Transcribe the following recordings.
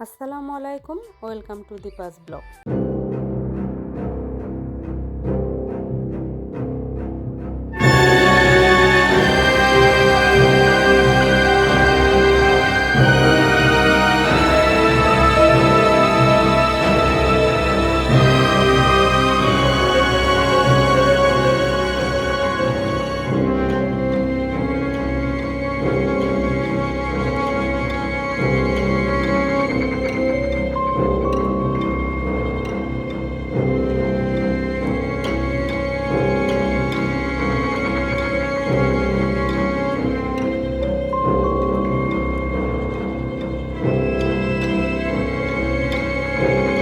আসসালামু আলাইকুম welcome to the pass blog. আমি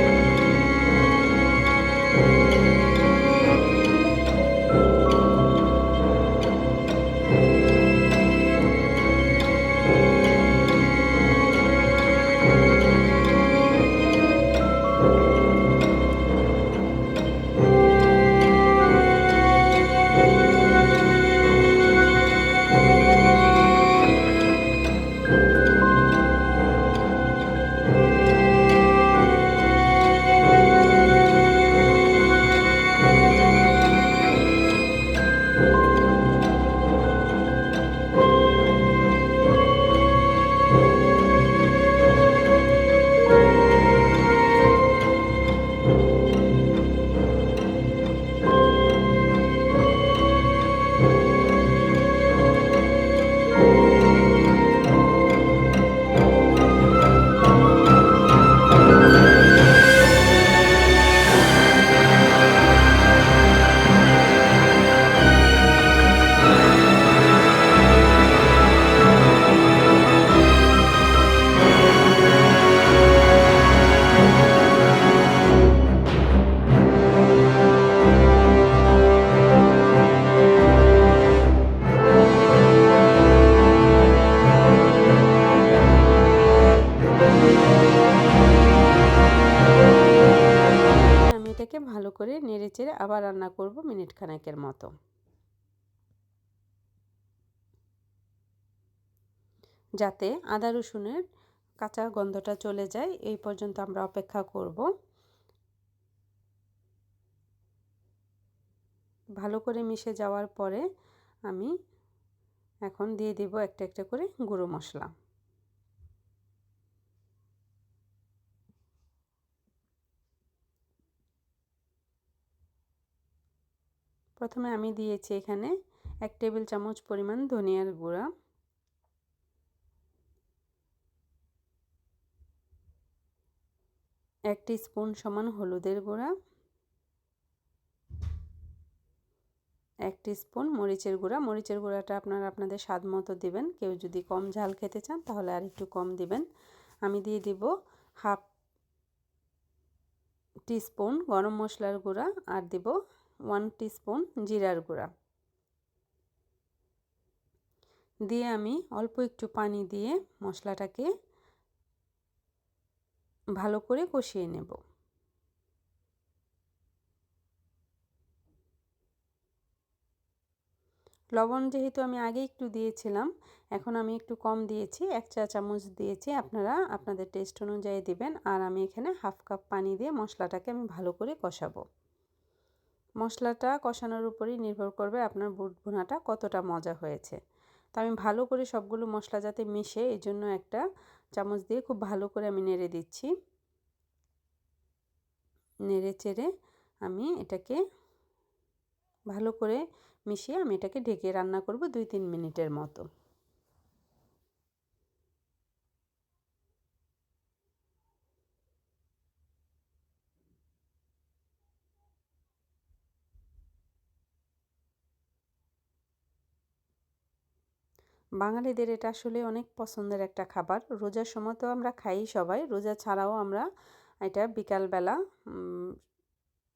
এটাকে ভালো করে নেড়েচেড়ে আবার রান্না করব মিনিট খানেকের মতো। যাতে আদা রসুনের কাঁচা গন্ধটা চলে যায়, এই পর্যন্ত আমরা অপেক্ষা করব। ভালো করে মিশে যাওয়ার পরে আমি এখন দিয়ে দেব একটা একটা করে গুঁড়ো মশলা। প্রথমে আমি দিয়েছি এখানে এক টেবিল চামচ পরিমাণ ধনিয়ার গুঁড়া। এক স্পুন সমান হলুদের গুঁড়া। এক স্পুন মরিচের গুঁড়া। মরিচের গুঁড়াটা আপনারা আপনাদের স্বাদ মতো দিবেন। কেউ যদি কম ঝাল খেতে চান তাহলে আর একটু কম দিবেন। আমি দিয়ে দিব হাফ টিস্পুন গরম মশলার গুঁড়া আর দিব ওয়ান টিস্পুন জিরার গুঁড়া। দিয়ে আমি অল্প একটু পানি দিয়ে মশলাটাকে ভালো করে কষিয়ে নেব। লবণ যেহেতু আমি আগে একটু দিয়েছিলাম, এখন আমি একটু কম দিয়েছি, এক চা চামচ দিয়েছি, আপনারা আপনাদের টেস্ট অনুযায়ী দিবেন। আর আমি এখানে হাফ কাপ পানি দিয়ে মশলাটাকে আমি ভালো করে কষাবো। মশলাটা কষানোর উপরেই নির্ভর করবে আপনার বুট ভুনাটা কতটা মজা হয়েছে। তো আমি ভালো করে সবগুলো মশলা যাতে মিশে এই জন্য একটা চামচ দিয়ে খুব ভালো করে আমি নেড়ে দিচ্ছি। নেড়ে চেড়ে আমি এটাকে ভালো করে মিশিয়ে আমি এটাকে ঢেকে রান্না করব দুই তিন মিনিটের মতো। বাঙালিদের এটা আসলে অনেক পছন্দের একটা খাবার। রোজার সময় তো আমরা খাই সবাই। রোজা ছাড়াও আমরা এটা বিকালবেলা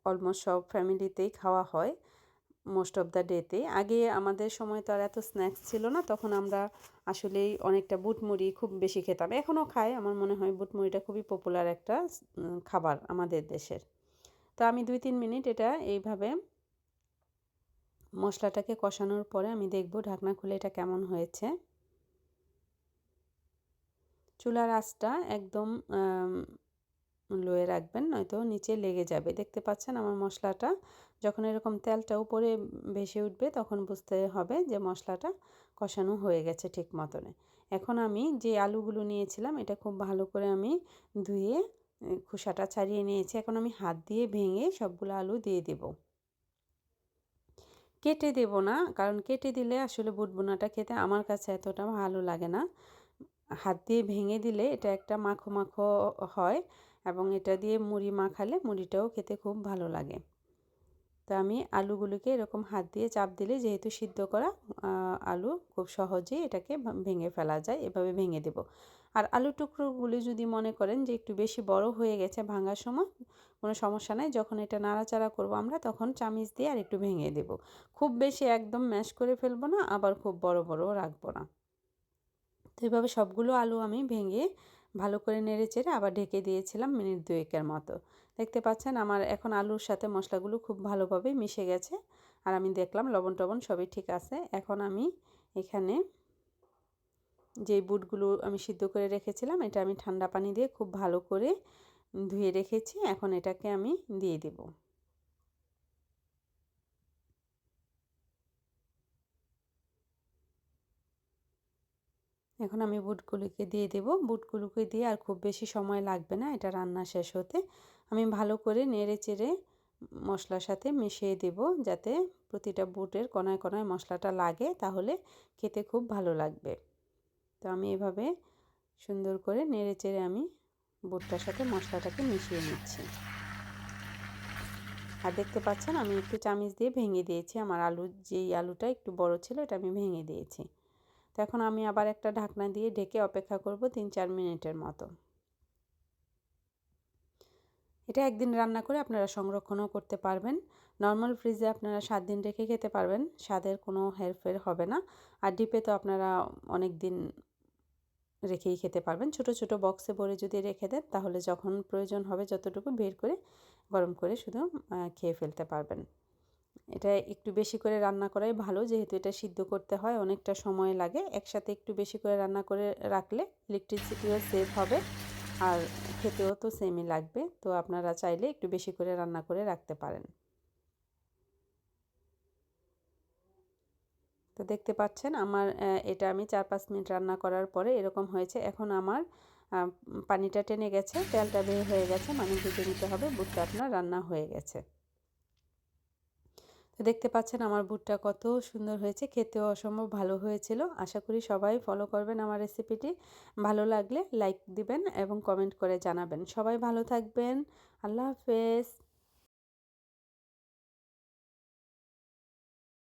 অলমোস্ট সব ফ্যামিলিতেই খাওয়া হয় মোস্ট অফ দ্য ডেতে আগে আমাদের সময় তো আর এত স্ন্যাক্স ছিল না, তখন আমরা আসলেই অনেকটা বুটমুড়ি খুব বেশি খেতাম। এখনও খাই, আমার মনে হয় বুটমুড়িটা খুবই পপুলার একটা খাবার আমাদের দেশের। তো আমি দুই তিন মিনিট এটা এইভাবে মশলাটাকে কষানোর পরে আমি দেখব ঢাকনা খুলে এটা কেমন হয়েছে। চুলার আঁচটা একদম লোয়ে রাখবেন, নয়তো নিচে লেগে যাবে। দেখতে পাচ্ছেন আমার মশলাটা, যখন এরকম তেলটা উপরে ভেসে উঠবে, তখন বুঝতে হবে যে মশলাটা কষানো হয়ে গেছে ঠিক মতনে। এখন আমি যে আলুগুলো নিয়েছিলাম, এটা খুব ভালো করে আমি ধুয়ে খোসাটা ছাড়িয়ে নিয়েছি। এখন আমি হাত দিয়ে ভেঙে সবগুলো আলু দিয়ে দেব। কেটে দেব না। কারণ কেটে দিলে আসলে বুটবোনাটা খেতে আমার কাছে এতটা ভালো লাগে না। হাত দিয়ে ভেঙে দিলে এটা একটা মাখো মাখো হয় এবং এটা দিয়ে মুড়ি মাখালে মুড়িটাও খেতে খুব ভালো লাগে। তো আমি আলুগুলোকে এরকম হাত দিয়ে চাপ দিলে যেহেতু সিদ্ধ করা আলু খুব সহজেই এটাকে ভেঙে ফেলা যায়, এভাবে ভেঙে দেব। আর আলু টুকরোগুলি যদি মনে করেন যে একটু বেশি বড় হয়ে গেছে ভাঙার সময়, কোনো সমস্যা নাই, যখন এটা নাড়াচাড়া করব আমরা তখন চামিচ দিয়ে আর একটু ভেঙে দেব। খুব বেশি একদম ম্যাশ করে ফেলব না, আবার খুব বড় বড়ও রাখব না। তো এইভাবে সবগুলো আলু আমি ভেঙে ভালো করে নেড়ে চেড়ে আবার ঢেকে দিয়েছিলাম মিনিট দুয়েকের মতো। দেখতে পাচ্ছেন আমার এখন আলুর সাথে মশলাগুলো খুব ভালোভাবে মিশে গেছে। আর আমি দেখলাম লবণ টবণ সবই ঠিক আছে। এখন আমি এখানে যে বুটগুলো আমি সিদ্ধ করে রেখেছিলাম, এটা আমি ঠান্ডা পানি দিয়ে খুব ভালো করে ধুয়ে রেখেছি। এখন এটাকে আমি দিয়ে দেবো। এখন আমি বুটগুলোকে দিয়ে দেব। বুটগুলোকে দিয়ে আর খুব বেশি সময় লাগবে না, এটা রান্না শেষ হতে। আমি ভালো করে নেড়ে চেড়ে মশলার সাথে মিশিয়ে দেব যাতে প্রতিটা বুটের কণায় কণায় মশলাটা লাগে, তাহলে খেতে খুব ভালো লাগবে। তো আমি এভাবে সুন্দর করে নেড়ে চেড়ে আমি বুটটার সাথে মশলাটাকে মিশিয়ে নিচ্ছি। আর দেখতে পাচ্ছেন আমি একটু চামিচ দিয়ে ভেঙে দিয়েছি, আমার আলু, যেই আলুটা একটু বড় ছিল এটা আমি ভেঙে দিয়েছি। তো এখন আমি আবার একটা ঢাকনা দিয়ে ঢেকে অপেক্ষা করব তিন চার মিনিটের মতো। এটা একদিন রান্না করে আপনারা সংরক্ষণও করতে পারবেন। নর্মাল ফ্রিজে আপনারা সাত দিন রেখে খেতে পারবেন। স্বাদের কোনো হেরফের হবে না। আর ডিপে তো আপনারা অনেক দিন রেখেই খেতে পারবেন। ছোট ছোট বক্সে ভরে যদি রেখে দেন, তাহলে যখন প্রয়োজন হবে যতটুকু বের করে গরম করে শুধু খেয়ে ফেলতে পারবেন। এটা একটু বেশি করে রান্না করাই ভালো। যেহেতু এটা সিদ্ধ করতে হয়, অনেকটা সময় লাগে। একসাথে একটু বেশি করে রান্না করে রাখলে ইলেকট্রিসিটিও সেভ হবে। আর খেতেও তো সেমই লাগবে। তো আপনারা চাইলে একটু বেশি করে রান্না করে রাখতে পারেন। তো দেখতে পাচ্ছেন আমার এটা আমি চার পাঁচ মিনিট রান্না করার পরে এরকম হয়েছে। এখন আমার পানিটা টেনে গেছে, তেলটা বের হয়ে গেছে মানে ভেজে নিতে হবে। বুটটা আপনার রান্না হয়ে গেছে। তো দেখতে পাচ্ছেন আমার বুটটা কত সুন্দর হয়েছে। খেতেও অসম্ভব ভালো হয়েছিল। আশা করি সবাই ফলো করবেন আমার রেসিপিটি ভালো লাগলে লাইক দিবেন এবং কমেন্ট করে জানাবেন। সবাই ভালো থাকবেন। আল্লাহ হাফেজ।